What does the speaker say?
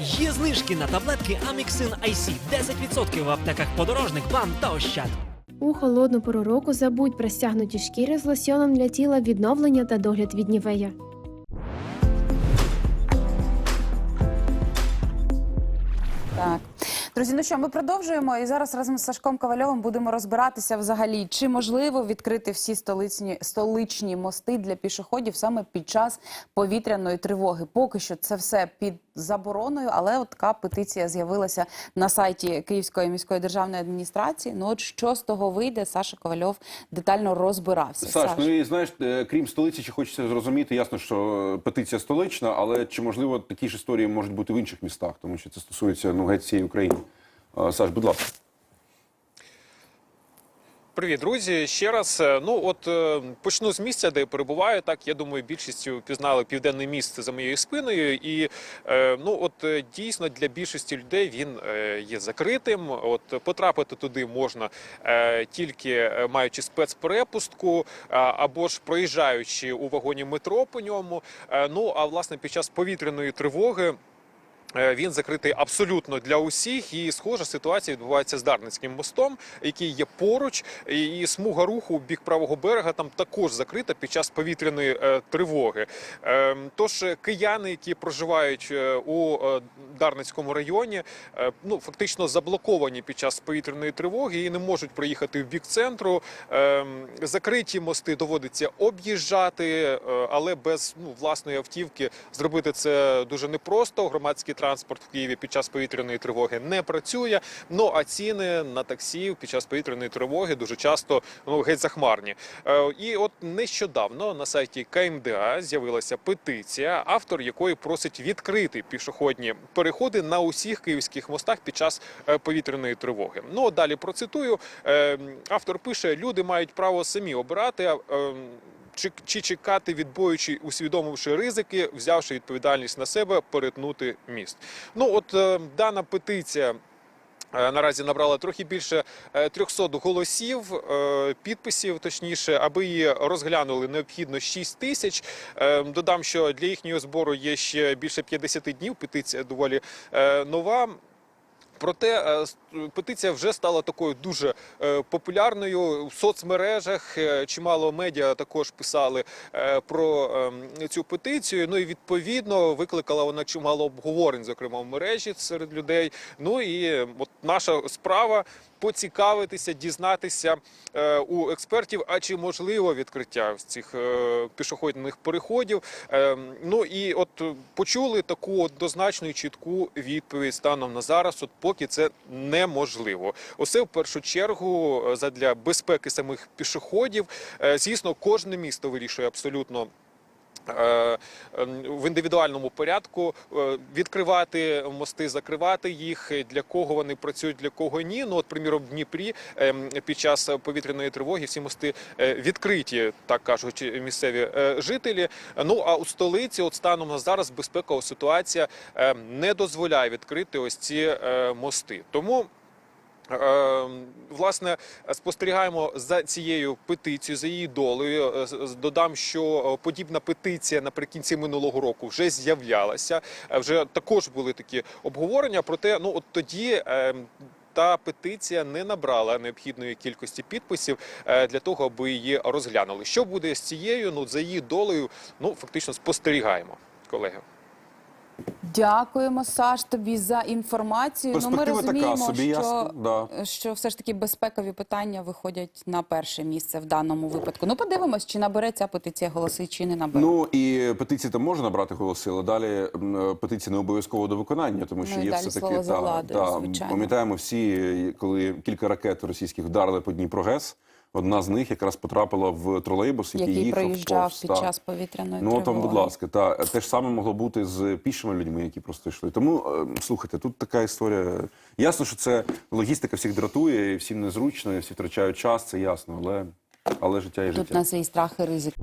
Є знижки на таблетки Аміксин IC 10% в аптеках подорожник, бам та ощад. У холодну пору року забудь про стягнуті шкіри з лосьоном для тіла відновлення та догляд від нівея. Так. Друзі, ну що, ми продовжуємо і зараз разом з Сашком Ковальовим будемо розбиратися взагалі, чи можливо відкрити всі столичні, столичні мости для пішоходів саме під час повітряної тривоги. Поки що це все під забороною, але от така петиція з'явилася на сайті Київської міської державної адміністрації. Ну от що з того вийде, Саша Ковальов детально розбирався. Саш, Саш. ну і знаєш, е, крім столиці, чи хочеться зрозуміти, ясно, що петиція столична, але чи можливо такі ж історії можуть бути в інших містах, тому що це стосується ну геть всієї України. Е, Саш, будь ласка. Привіт, друзі. Ще раз. Е, Ну от е, почну з місця, де я перебуваю. Так я думаю, більшістю пізнали південне місце за моєю спиною, і е, ну от дійсно для більшості людей він є закритим. От потрапити туди можна тільки маючи спецперепустку або ж проїжджаючи у вагоні метро по ньому. Ну а власне під час повітряної тривоги. Е, Він закритий абсолютно для усіх, і схожа ситуація відбувається з Дарницьким мостом, який є поруч, і смуга руху у бік правого берега там також закрита під час повітряної е, тривоги. Е, Тож кияни, які проживають е, у Дарницькому районі, е, ну фактично заблоковані під час повітряної тривоги і не можуть проїхати в бік центру. Е, Закриті мости доводиться об'їжджати, е, але без ну, власної автівки зробити це дуже непросто. Громадський транспорт в Києві під час повітряної тривоги не працює. Ну а ціни на таксі під час повітряної тривоги дуже часто ну геть захмарні. Е, І от нещодавно на сайті КМДА з'явилася петиція, автор якої просить відкрити пішохідні переходи на усіх київських мостах під час е, повітряної тривоги. Ну далі процитую. Е, Автор пише: люди мають право самі обирати. е, чи, чи чекати відбоючи, усвідомивши ризики, взявши відповідальність на себе, перетнути міст. Ну от е, дана петиція. Е, Наразі набрала трохи більше е, 300 голосів, е, підписів, точніше, аби її розглянули, необхідно 6 тисяч. Е, Додам, що для їхнього збору є ще більше 50 днів. Петиція доволі е, нова. Проте е, петиція вже стала такою дуже е, популярною в соцмережах. е, Чимало медіа також писали про ем, цю петицію. Ну і відповідно викликала вона чимало обговорень, зокрема в мережі серед людей. Ну і е, от наша справа. Поцікавитися, дізнатися е, у експертів, а чи можливо відкриття цих е, пішохідних переходів. Е, ну і от почули таку однозначну і чітку відповідь станом на зараз. От поки це неможливо. Усе в першу чергу задля безпеки самих пішоходів. Звісно, кожне місто вирішує абсолютно. Е, ем, В індивідуальному порядку е, відкривати мости, закривати їх, для кого вони працюють, для кого ні. Ну, от, приміром, в Дніпрі ем, під час повітряної тривоги всі мости е, відкриті, так кажуть місцеві е, жителі. Ну а у столиці, от станом на зараз, безпекова ситуація е, не дозволяє відкрити ось ці е, мости. Тому. Е, Власне, спостерігаємо за цією петицією, за її долею. Е, Додам, що е, подібна петиція наприкінці минулого року вже з'являлася. Е, Вже також були такі обговорення. Проте, ну от тоді. е, Та петиція не набрала необхідної кількості підписів для того, аби її розглянули. Що буде з цією? Ну за її долею, ну фактично спостерігаємо, колеги. Дякуємо, Саш, тобі за інформацію. Ну, ми Перспектива така розуміємо, собі, що, ясно, да. що все ж таки безпекові питання виходять на перше місце в даному випадку. Ну, подивимось, чи набере ця петиція голоси, чи не набере. Ну і петиції там можна набрати голоси, але далі м, петиція не обов'язково до виконання, тому що Ну, і є далі все слово таки за владою, звичайно. пам'ятаємо всі, коли кілька ракет російських вдарили по Дніпро ГЕС. Одна з них якраз потрапила в тролейбус, який, який їхав проїжджав повз, під та. час повітряної Ну тривоги. там, будь ласка, та те ж саме могло бути з пішими людьми, які просто йшли. Тому е, слухайте, тут така історія. Ясно, що це логістика всіх дратує, і всім незручно, і всі втрачають час, це ясно, але, але життя і життя. Тут на цей страх і ризик.